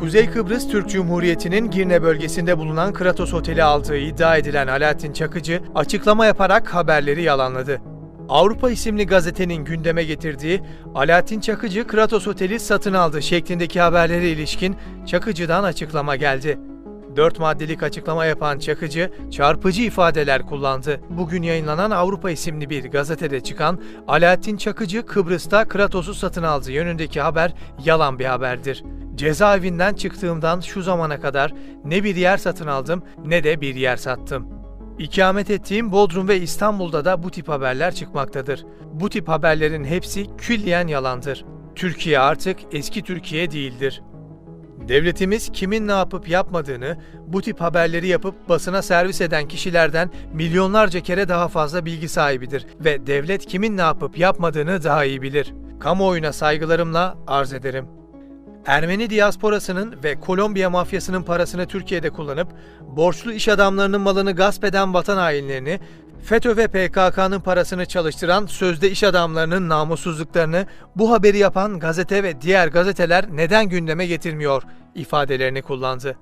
Kuzey Kıbrıs Türk Cumhuriyeti'nin Girne bölgesinde bulunan Kratos Oteli aldığı iddia edilen Alaaddin Çakıcı açıklama yaparak haberleri yalanladı. Avrupa isimli gazetenin gündeme getirdiği Alaaddin Çakıcı Kratos Oteli satın aldı şeklindeki haberlere ilişkin Çakıcı'dan açıklama geldi. Dört maddelik açıklama yapan Çakıcı çarpıcı ifadeler kullandı. Bugün yayınlanan Avrupa isimli bir gazetede çıkan Alaaddin Çakıcı Kıbrıs'ta Kratos'u satın aldı yönündeki haber yalan bir haberdir. Cezaevinden çıktığımdan şu zamana kadar ne bir yer satın aldım ne de bir yer sattım. İkamet ettiğim Bodrum ve İstanbul'da da bu tip haberler çıkmaktadır. Bu tip haberlerin hepsi külliyen yalandır. Türkiye artık eski Türkiye değildir. Devletimiz kimin ne yapıp yapmadığını bu tip haberleri yapıp basına servis eden kişilerden milyonlarca kere daha fazla bilgi sahibidir ve devlet kimin ne yapıp yapmadığını daha iyi bilir. Kamuoyuna saygılarımla arz ederim. Ermeni diasporasının ve Kolombiya mafyasının parasını Türkiye'de kullanıp borçlu iş adamlarının malını gasp eden vatan hainlerini, FETÖ ve PKK'nın parasını çalıştıran sözde iş adamlarının namussuzluklarını bu haberi yapan gazete ve diğer gazeteler neden gündeme getirmiyor ifadelerini kullandı.